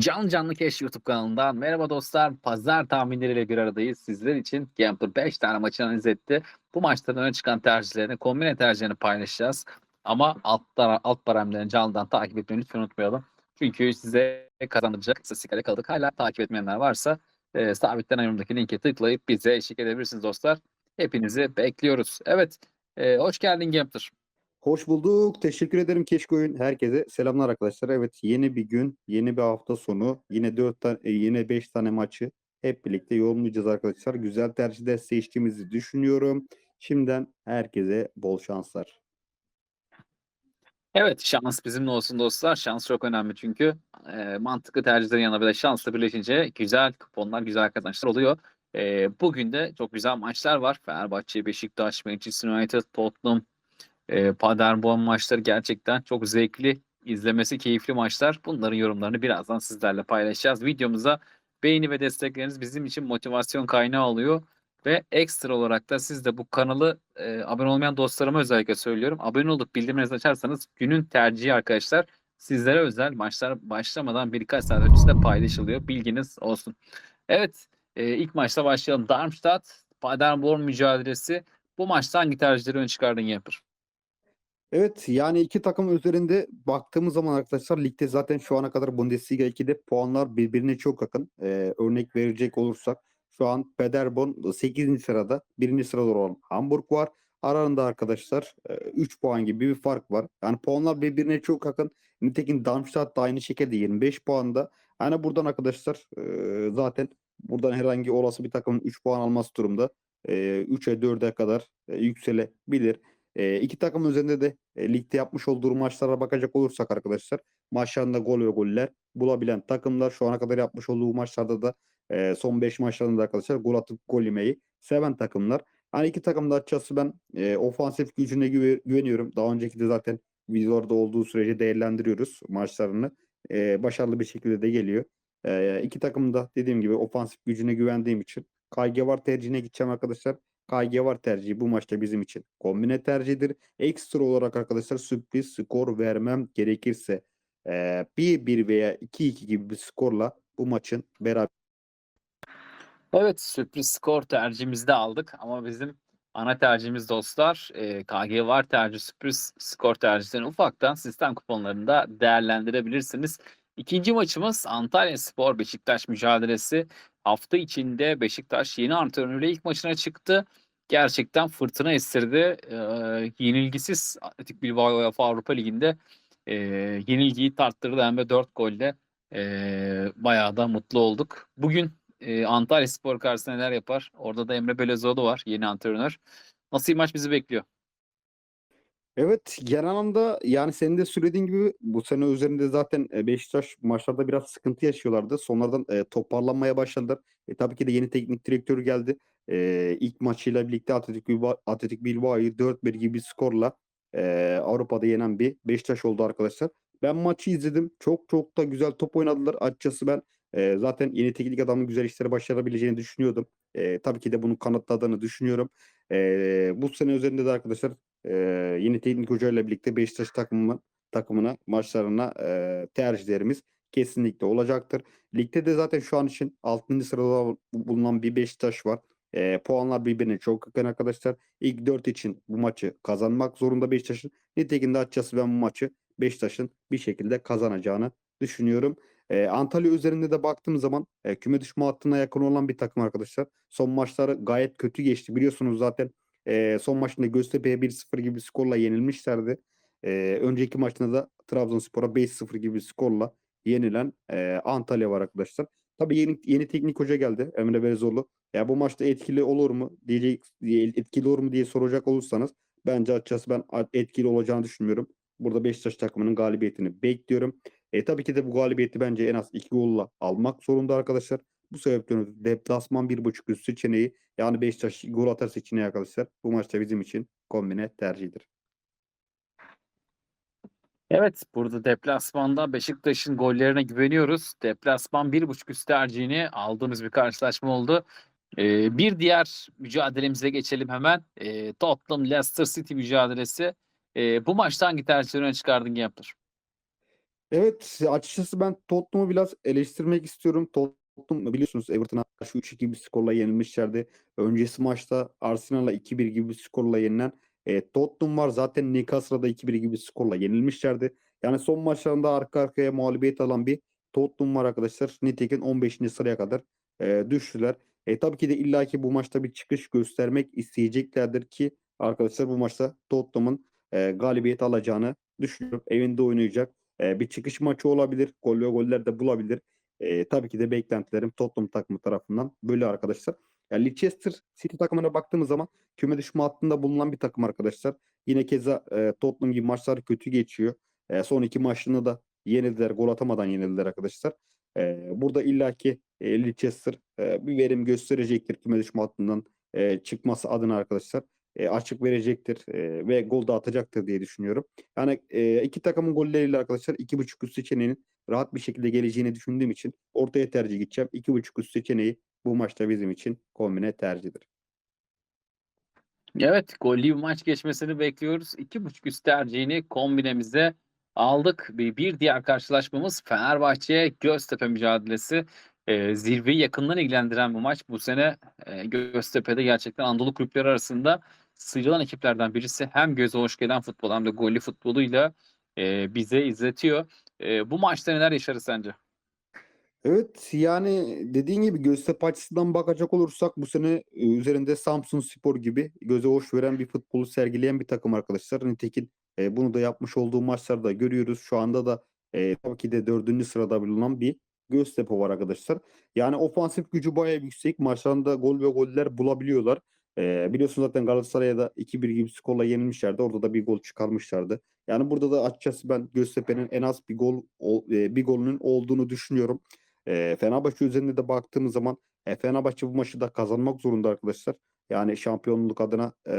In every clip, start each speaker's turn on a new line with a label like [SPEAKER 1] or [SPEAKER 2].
[SPEAKER 1] Can Canlı Keş YouTube kanalından merhaba dostlar. Pazar tahminleriyle bir aradayız. Sizler için Gambler 5 tane maçı analiz etti. Bu maçların öne çıkan tercihlerini, kombine tercihlerini paylaşacağız. Ama alt, alt paramlarını canlıdan takip etmeyi lütfen unutmayalım. Çünkü size kazandıracak istatistiklerle kaldık. Hala takip etmeyenler varsa e, sabitlenen yorumdaki linke tıklayıp bize eşlik edebilirsiniz dostlar. Hepinizi bekliyoruz. Evet, e, hoş geldin Gambler.
[SPEAKER 2] Hoş bulduk. Teşekkür ederim Keşkoyun. Herkese selamlar arkadaşlar. Evet yeni bir gün, yeni bir hafta sonu. Yine 4 tane, yine 5 tane maçı hep birlikte yorumlayacağız arkadaşlar. Güzel tercihler seçtiğimizi düşünüyorum. Şimdiden herkese bol şanslar.
[SPEAKER 1] Evet şans bizimle olsun dostlar. Şans çok önemli çünkü e, mantıklı tercihlerin yanında bir de şansla birleşince güzel kuponlar, güzel kazançlar oluyor. E, bugün de çok güzel maçlar var. Fenerbahçe, Beşiktaş, Manchester United, Tottenham, e, Paderborn maçları gerçekten çok zevkli, izlemesi keyifli maçlar. Bunların yorumlarını birazdan sizlerle paylaşacağız. Videomuza beğeni ve destekleriniz bizim için motivasyon kaynağı oluyor. Ve ekstra olarak da siz de bu kanalı e, abone olmayan dostlarıma özellikle söylüyorum. Abone olup bildirimlerinizi açarsanız günün tercihi arkadaşlar sizlere özel maçlar başlamadan birkaç saat öncesinde paylaşılıyor. Bilginiz olsun. Evet e, ilk maçta başlayalım. Darmstadt Paderborn mücadelesi. Bu maçta hangi tercihleri ön çıkardın Yapır?
[SPEAKER 2] Evet yani iki takım üzerinde baktığımız zaman arkadaşlar ligde zaten şu ana kadar Bundesliga 2'de puanlar birbirine çok yakın. Ee, örnek verecek olursak şu an Paderborn 8. sırada. 1. sırada olan Hamburg var. Aralarında arkadaşlar 3 puan gibi bir fark var. Yani puanlar birbirine çok yakın. Nitekim Darmstadt da aynı şekilde 25 puanda. Yani buradan arkadaşlar e, zaten buradan herhangi olası bir takımın 3 puan alması durumda. E, 3'e 4'e kadar e, yükselebilir. E, iki takım üzerinde de e, ligde yapmış olduğu maçlara bakacak olursak arkadaşlar maçlarında gol ve goller bulabilen takımlar şu ana kadar yapmış olduğu maçlarda da e, son 5 maçlarında arkadaşlar gol atıp gol yemeyi seven takımlar. Hani iki takım da açıkçası ben e, ofansif gücüne güve- güveniyorum. Daha önceki de zaten videolarda olduğu sürece değerlendiriyoruz maçlarını. E, başarılı bir şekilde de geliyor. E, iki takım da dediğim gibi ofansif gücüne güvendiğim için KG var tercihine gideceğim arkadaşlar. KG var tercihi bu maçta bizim için kombine tercihidir. Ekstra olarak arkadaşlar sürpriz skor vermem gerekirse e, 1-1 veya 2-2 gibi bir skorla bu maçın beraber
[SPEAKER 1] Evet sürpriz skor tercihimizi de aldık ama bizim ana tercihimiz dostlar e, KG var tercih sürpriz skor tercihlerini ufaktan sistem kuponlarında değerlendirebilirsiniz. İkinci maçımız Antalya Spor Beşiktaş mücadelesi. Hafta içinde Beşiktaş yeni antrenörüyle ilk maçına çıktı. Gerçekten fırtına estirdi. E, yenilgisiz Atletik Bilbao UEFA Avrupa Ligi'nde e, yenilgiyi tarttırdı hem de 4 golle e, bayağı da mutlu olduk. Bugün e, Antalya Spor karşısında neler yapar? Orada da Emre Belözoğlu var yeni antrenör. Nasıl bir maç bizi bekliyor?
[SPEAKER 2] Evet genel anlamda yani senin de söylediğin gibi bu sene üzerinde zaten e, Beşiktaş maçlarda biraz sıkıntı yaşıyorlardı. Sonradan e, toparlanmaya başladılar. E, tabii ki de yeni teknik direktör geldi. E, ilk maçıyla birlikte Atletik Bilbao, Atletik Bilbao'yu 4-1 gibi bir skorla e, Avrupa'da yenen bir Beşiktaş oldu arkadaşlar. Ben maçı izledim. Çok çok da güzel top oynadılar. Açıkçası ben e, zaten yeni teknik adamın güzel işleri başarabileceğini düşünüyordum. E, tabii ki de bunu kanıtladığını düşünüyorum. E, bu sene üzerinde de arkadaşlar e, yeni teknik hocayla birlikte Beşiktaş takımı, takımına maçlarına e, tercihlerimiz kesinlikle olacaktır. Ligde de zaten şu an için 6. sırada bulunan bir Beşiktaş var. E, puanlar birbirine çok yakın arkadaşlar. İlk 4 için bu maçı kazanmak zorunda Beşiktaş'ın. Nitekim de açıkçası ben bu maçı Beşiktaş'ın bir şekilde kazanacağını düşünüyorum. E, Antalya üzerinde de baktığım zaman e, küme düşme hattına yakın olan bir takım arkadaşlar. Son maçları gayet kötü geçti. Biliyorsunuz zaten e, son maçında Göztepe'ye 1-0 gibi bir skorla yenilmişlerdi. E, önceki maçında da Trabzonspor'a 5-0 gibi bir skorla yenilen e, Antalya var arkadaşlar. Tabii yeni, yeni teknik hoca geldi Emre Belezoğlu. Ya bu maçta etkili olur mu diyecek etkili olur mu diye soracak olursanız bence açıkçası ben etkili olacağını düşünmüyorum. Burada Beşiktaş takımının galibiyetini bekliyorum. E, tabii ki de bu galibiyeti bence en az 2 golla almak zorunda arkadaşlar. Bu sebepten ötürü deplasman 1.5 üst seçeneği yani Beşiktaş gol atar seçeneği arkadaşlar. Bu maçta bizim için kombine tercihidir.
[SPEAKER 1] Evet burada deplasmanda Beşiktaş'ın gollerine güveniyoruz. Deplasman 1.5 üst tercihini aldığımız bir karşılaşma oldu. Ee, bir diğer mücadelemize geçelim hemen. Ee, Tottenham Leicester City mücadelesi. Ee, bu maçta hangi tercihleri öne çıkardın Gambler?
[SPEAKER 2] Evet, açıkçası ben Tottenham'ı biraz eleştirmek istiyorum. Tottenham biliyorsunuz Everton'a karşı 3-2 bir skorla yenilmişlerdi. Öncesi maçta Arsenal'a 2-1 gibi bir skorla yenilen e, Tottenham var. Zaten Newcastle'a da 2-1 gibi skorla yenilmişlerdi. Yani son maçlarında arka arkaya mağlubiyet alan bir Tottenham var arkadaşlar. Nitekim 15. sıraya kadar e, düştüler. E, tabii ki de illaki bu maçta bir çıkış göstermek isteyeceklerdir ki arkadaşlar bu maçta Tottenham'ın e, galibiyet alacağını düşünüyorum. Evinde oynayacak. E, bir çıkış maçı olabilir. Gol ve goller de bulabilir. E, tabii ki de beklentilerim Tottenham takımı tarafından böyle arkadaşlar. Yani Leicester City takımına baktığımız zaman küme düşme hattında bulunan bir takım arkadaşlar. Yine keza e, Tottenham gibi maçlar kötü geçiyor. E, son iki maçını da yenildiler. Gol atamadan yenildiler arkadaşlar. E, burada illaki e, Leicester e, bir verim gösterecektir küme düşme hattından e, çıkması adına arkadaşlar. E, açık verecektir e, ve gol da atacaktır diye düşünüyorum. Yani e, iki takımın golleriyle arkadaşlar iki buçuk üst seçeneğinin rahat bir şekilde geleceğini düşündüğüm için ortaya tercih gideceğim. İki buçuk üst seçeneği bu maçta bizim için kombine tercihidir.
[SPEAKER 1] Evet, gollü bir maç geçmesini bekliyoruz. 2.5 üst tercihini kombinemize aldık. Bir, diğer karşılaşmamız Fenerbahçe Göztepe mücadelesi. Ee, zirveyi yakından ilgilendiren bu maç. Bu sene e, Göztepe'de gerçekten Anadolu kulüpleri arasında sıyrılan ekiplerden birisi. Hem göze hoş gelen futbol hem de gollü futboluyla e, bize izletiyor. E, bu maçta neler yaşarız sence?
[SPEAKER 2] Evet yani dediğin gibi Göztepe açısından bakacak olursak bu sene e, üzerinde Samsun Spor gibi göze hoş veren bir futbolu sergileyen bir takım arkadaşlar. Nitekim e, bunu da yapmış olduğu maçlarda görüyoruz. Şu anda da e, tabii ki de dördüncü sırada bulunan bir Göztepe var arkadaşlar. Yani ofansif gücü bayağı yüksek. Maçlarında gol ve goller bulabiliyorlar. E, biliyorsun zaten Galatasaray'a da 2-1 gibi skorla yenilmişlerdi. Orada da bir gol çıkarmışlardı. Yani burada da açıkçası ben Göztepe'nin en az bir gol ol- e, bir golünün olduğunu düşünüyorum. E, Fenerbahçe üzerinde de baktığımız zaman e, Fenerbahçe bu maçı da kazanmak zorunda arkadaşlar. Yani şampiyonluk adına e,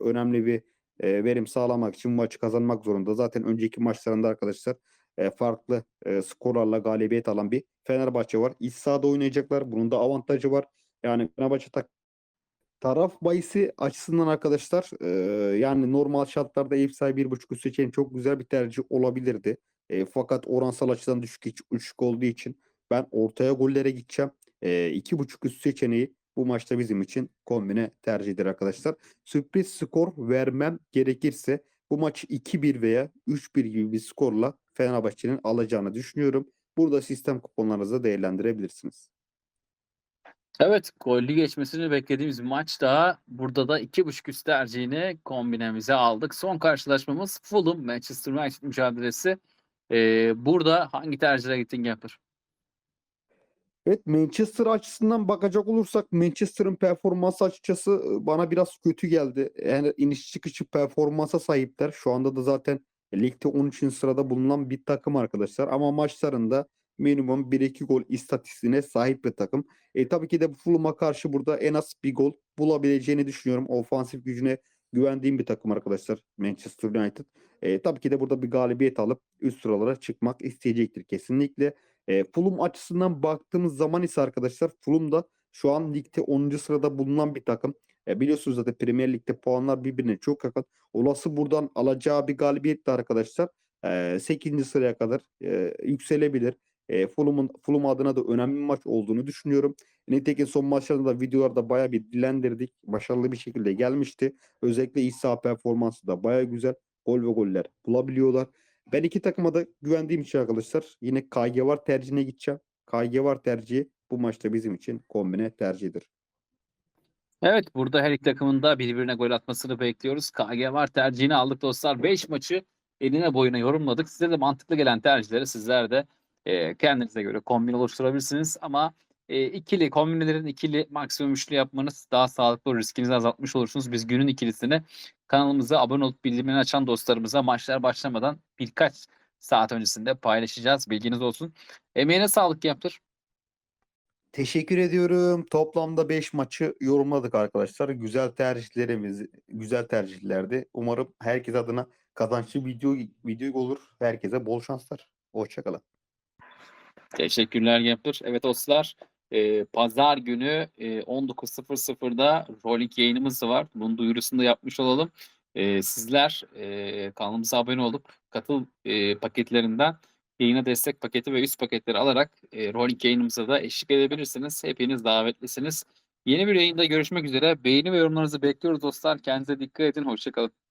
[SPEAKER 2] önemli bir e, verim sağlamak için bu maçı kazanmak zorunda. Zaten önceki maçlarında arkadaşlar e, farklı e, skorlarla galibiyet alan bir Fenerbahçe var. İç sahada oynayacaklar. Bunun da avantajı var. Yani Fenerbahçe tak Taraf bahisi açısından arkadaşlar e, yani normal şartlarda ev sahibi bir buçuk seçeneği çok güzel bir tercih olabilirdi. E, fakat oransal açıdan düşük, hiç- düşük olduğu için ben ortaya gollere gideceğim. E, iki buçuk üst seçeneği bu maçta bizim için kombine tercihdir arkadaşlar. Sürpriz skor vermem gerekirse bu maçı 2-1 veya 3-1 gibi bir skorla Fenerbahçe'nin alacağını düşünüyorum. Burada sistem kuponlarınızı değerlendirebilirsiniz.
[SPEAKER 1] Evet, gollü geçmesini beklediğimiz maç daha. Burada da 2.5 üst tercihini kombinemize aldık. Son karşılaşmamız Fulham Manchester United mücadelesi. Ee, burada hangi tercihlere gittin Gamper?
[SPEAKER 2] Evet Manchester açısından bakacak olursak Manchester'ın performansı açıkçası e, bana biraz kötü geldi. Yani iniş çıkışı performansa sahipler. Şu anda da zaten ligde 13. sırada bulunan bir takım arkadaşlar. Ama maçlarında minimum 1-2 gol istatistiğine sahip bir takım. E, tabii ki de Fulham'a karşı burada en az bir gol bulabileceğini düşünüyorum. Ofansif gücüne güvendiğim bir takım arkadaşlar Manchester United. E, tabii ki de burada bir galibiyet alıp üst sıralara çıkmak isteyecektir kesinlikle. E, Fulham açısından baktığımız zaman ise arkadaşlar Fulham da şu an ligde 10. sırada bulunan bir takım. E, biliyorsunuz zaten Premier Lig'de puanlar birbirine çok yakın. Olası buradan alacağı bir galibiyet de arkadaşlar e, 8. sıraya kadar e, yükselebilir. E, Fulham'ın Fulham adına da önemli bir maç olduğunu düşünüyorum. Nitekim son maçlarında da videolarda bayağı bir dilendirdik. Başarılı bir şekilde gelmişti. Özellikle iç saha performansı da bayağı güzel. Gol ve goller bulabiliyorlar. Ben iki takıma da güvendiğim için arkadaşlar yine KG var tercihine gideceğim. KG var tercihi bu maçta bizim için kombine tercihidir.
[SPEAKER 1] Evet, burada her iki takımın da birbirine gol atmasını bekliyoruz. KG var tercihini aldık dostlar. 5 maçı eline boyuna yorumladık. Size de mantıklı gelen tercihleri sizler de e, kendinize göre kombin oluşturabilirsiniz. Ama e, ikili kombinelerin ikili maksimum üçlü yapmanız daha sağlıklı riskinizi azaltmış olursunuz. Biz günün ikilisini kanalımıza abone olup bildirimini açan dostlarımıza maçlar başlamadan birkaç saat öncesinde paylaşacağız. Bilginiz olsun. Emeğine sağlık yaptır.
[SPEAKER 2] Teşekkür ediyorum. Toplamda 5 maçı yorumladık arkadaşlar. Güzel tercihlerimiz, güzel tercihlerdi. Umarım herkes adına kazançlı video video olur. Herkese bol şanslar. Hoşçakalın.
[SPEAKER 1] Teşekkürler Gapper. Evet dostlar, e, pazar günü e, 19.00'da Rolling yayınımız var. Bunun duyurusunu da yapmış olalım. E, sizler e, kanalımıza abone olup katıl e, paketlerinden yayına destek paketi ve üst paketleri alarak e, Rolling yayınımıza da eşlik edebilirsiniz. Hepiniz davetlisiniz. Yeni bir yayında görüşmek üzere. Beğeni ve yorumlarınızı bekliyoruz dostlar. Kendinize dikkat edin. Hoşçakalın.